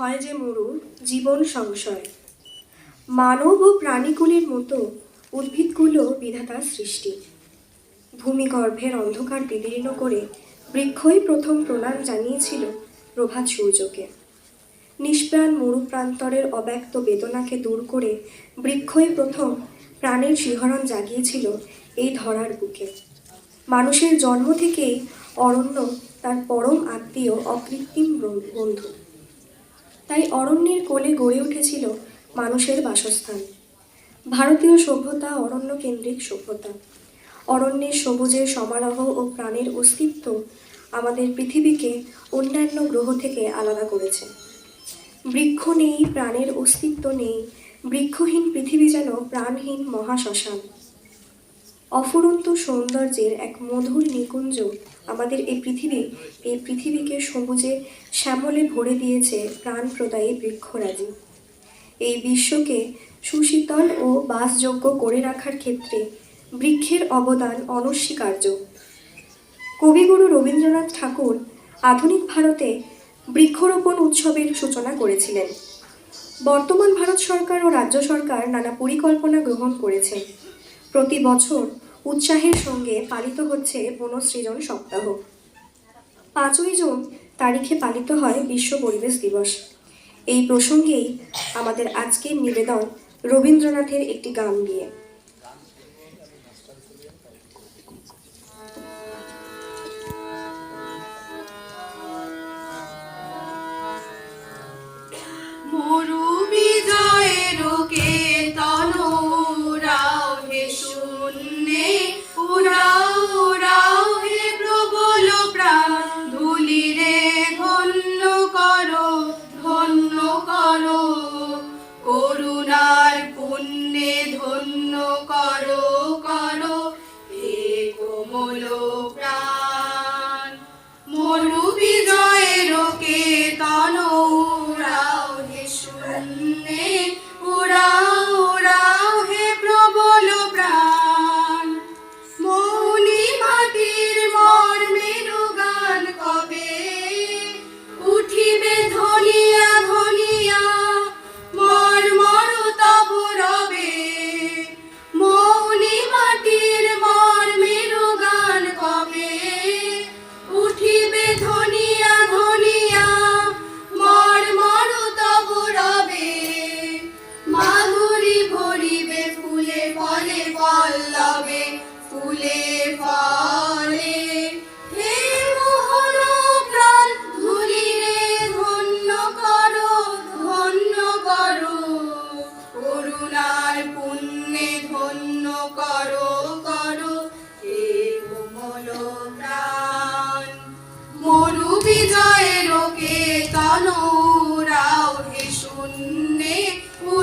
হয় যে মরুর জীবন সংশয়। মানব ও প্রাণীকুলের মতো উদ্ভিদগুলো বিধাতার সৃষ্টি। ভূমিগর্ভের অন্ধকার বিদীর্ণ করে বৃক্ষই প্রথম প্রণাম জানিয়েছিল প্রভাত সূর্যকে। নিষ্প্রাণ মরুপ্রান্তরের অব্যক্ত বেদনাকে দূর করে বৃক্ষই প্রথম প্রাণের শিহরণ জাগিয়েছিল এই ধরার বুকে। মানুষের জন্ম থেকেই অরণ্য তার পরম আত্মীয় অকৃত্রিম বন- বন্ধু। তাই অরণ্যের কোলে গড়ে উঠেছিল মানুষের বাসস্থান। ভারতীয় সভ্যতা অরণ্য কেন্দ্রিক সভ্যতা। অরণ্যের সবুজের সমারোহ ও প্রাণের অস্তিত্ব আমাদের পৃথিবীকে অন্যান্য গ্রহ থেকে আলাদা করেছে। বৃক্ষ নেই, প্রাণের অস্তিত্ব নেই, বৃক্ষহীন পৃথিবী যেন প্রাণহীন মহাশ্মশান। অফুরন্ত সৌন্দর্যের এক মধুর নিকুঞ্জ আমাদের এই পৃথিবী, এই পৃথিবীকে সবুজে শ্যামলে ভরে দিয়েছে প্রাণ প্রদায়ী বৃক্ষরাজি। এই বিশ্বকে সুশীতল ও বাসযোগ্য করে রাখার ক্ষেত্রে বৃক্ষের অবদান অনস্বীকার্য। কবিগুরু রবীন্দ্রনাথ ঠাকুর আধুনিক ভারতে বৃক্ষরোপণ উৎসবের সূচনা করেছিলেন। বর্তমান ভারত সরকার ও রাজ্য সরকার নানা পরিকল্পনা গ্রহণ করেছে প্রতি বছর উৎসাহের সঙ্গে পালিত হচ্ছে বনসৃজন সপ্তাহ। পাঁচই জুন তারিখে পালিত হয় বিশ্ব পরিবেশ দিবস। এই প্রসঙ্গেই আমাদের আজকের নিবেদন রবীন্দ্রনাথের একটি গান দিয়ে মরু বিজয়ের কে তনুরাও করো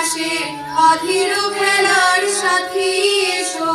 বাতাসে অধীর খেলার সাথী এসো।